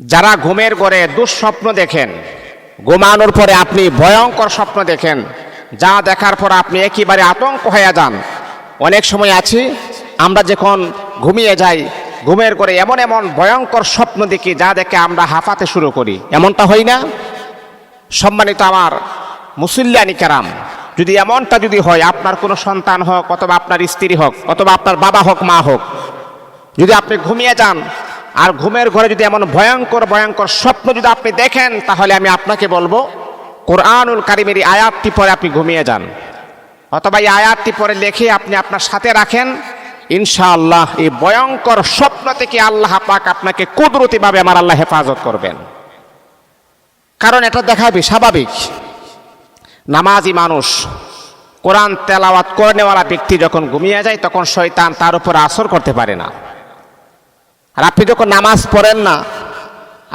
যারা ঘুমের ঘরে দুঃস্বপ্ন দেখেন, ঘুমানোর পরে আপনি ভয়ঙ্কর স্বপ্ন দেখেন, যা দেখার পর আপনি একেবারে আতঙ্ক হয়ে যান। অনেক সময় আছি, আমরা যখন ঘুমিয়ে যাই, ঘুমের ঘরে এমন এমন ভয়ঙ্কর স্বপ্ন দেখি যা দেখে আমরা হাঁপাতে শুরু করি। এমনটা হয় না? সম্মানিত আমার মুসল্লানি কেরাম, যদি এমনটা যদি হয়, আপনার কোনো সন্তান হোক অথবা আপনার স্ত্রী হোক, অথবা আপনার বাবা হোক, মা হোক, যদি আপনি ঘুমিয়ে যান আর ঘুমের ঘরে যদি এমন ভয়ঙ্কর ভয়ঙ্কর স্বপ্ন যদি আপনি দেখেন, তাহলে আমি আপনাকে বলব, কোরআনুল কারিমের এই আয়াতটি পরে আপনি ঘুমিয়ে যান। অথবা এই আয়াতটি পরে লিখে আপনি আপনার সাথে রাখেন, ইনশাআল্লাহ এই ভয়ঙ্কর স্বপ্ন থেকে আল্লাহ পাক আপনাকে কুদরতিভাবে আমার আল্লাহ হেফাজত করবেন। কারণ এটা দেখাবে স্বাভাবিক। নামাজি মানুষ কোরআন তেলাওয়াত করে নেওয়ালা ব্যক্তি যখন ঘুমিয়ে যায়, তখন শয়তান তার উপর আসর করতে পারে না। আর আপনি যখন নামাজ পড়েন না,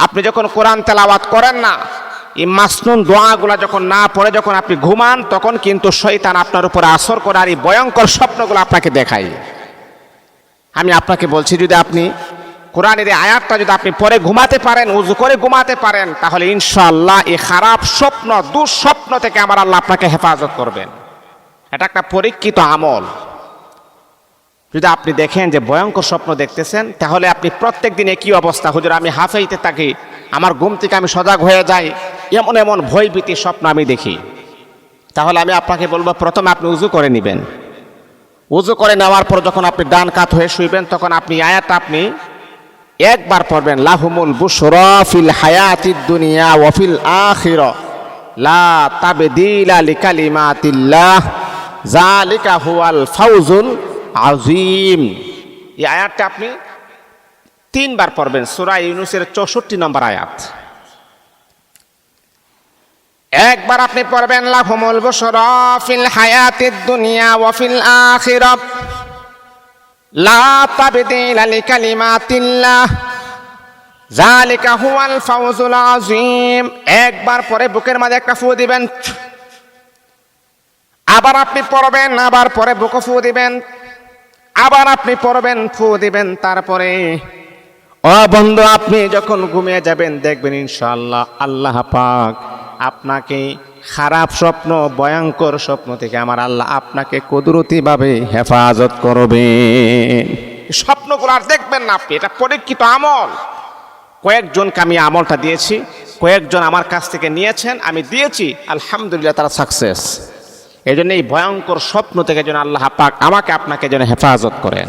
আপনি যখন কোরআন তেলাওয়াত করেন না, এই মাসনুন দোয়াগুলা যখন না পড়ে, যখন আপনি ঘুমান, তখন কিন্তু শয়তান আপনার উপর আসর করে আর এই ভয়ঙ্কর স্বপ্নগুলো আপনাকে দেখায়। আমি আপনাকে বলছি, যদি আপনি কোরআনের এই আয়াতটা যদি আপনি পরে ঘুমাতে পারেন, উজু করে ঘুমাতে পারেন, তাহলে ইনশাআল্লাহ এই খারাপ স্বপ্ন, দুঃস্বপ্ন থেকে আমার আল্লাহ আপনাকে হেফাজত করবেন। এটা একটা পরীক্ষিত আমল। যদি আপনি দেখেন যে ভয়ঙ্কর স্বপ্ন দেখতেছেন, তাহলে আপনি প্রত্যেক দিন একই অবস্থা। হুজুর, আমি হাফাইতে থাকি, আমার ঘুম থেকে আমি সজাগ হয়ে যাই, এমন এমন ভয়ভীতি স্বপ্ন আমি দেখি। তাহলে আমি আপনাকে বলব, প্রথমে আপনি উজু করে নেবেন। উজু করে নেওয়ার পর যখন আপনি ডান কাত হয়ে শুইবেন, তখন আপনি আয়াতটা আপনি একবার পড়বেন, লাহুমুল বুশরা ফিল হায়াতিদ দুনিয়া ওয়াফিল আখির। লা তাবদিলা লিকালিমাতিল্লাহ। জালিকা হুয়াল ফাউজুল আজিম এই আয়াতটা আপনি তিনবার পড়বেন, সুরা ইউনুসের চৌষট্টি নম্বর আয়াত। একবার আপনি পড়বেন, লাহুমুল বুশরা ফিল হায়াতিদ দুনিয়া ওয়াফিল আখিরাহ লা তাবদিলা লিকালিমাতিল্লাহ। জালিকা হুয়াল ফাউজুল আযীম। একবার পরে বুকের মাঝে একটা ফু দিবেন। আবার আপনি পড়বেন, আবার পরে বুকে ফু দিবেন। আবার আপনি পড়বেন, ফু দিবেন, তারপরে ও বন্ধু, আপনি যখন ঘুমিয়ে যাবেন, দেখবেন ইনশাআল্লাহ আল্লাহ পাক আপনাকে খারাপ স্বপ্ন, ভয়ঙ্কর স্বপ্ন থেকে আমার আল্লাহ আপনাকে কুদরতিভাবে হেফাজত করবেন স্বপ্নগুলো আর দেখবেন না আপনি, এটা পরীক্ষিত আমল। কয়েকজনকে আমি আমলটা দিয়েছি, কয়েকজন আমার কাছ থেকে নিয়েছেন, আমি দিয়েছি, আলহামদুলিল্লাহ তারা সাকসেস এই জন্য এই ভয়ঙ্কর স্বপ্ন থেকে যেন আল্লাহ পাক আমাকে আপনাকে যেন হেফাজত করেন।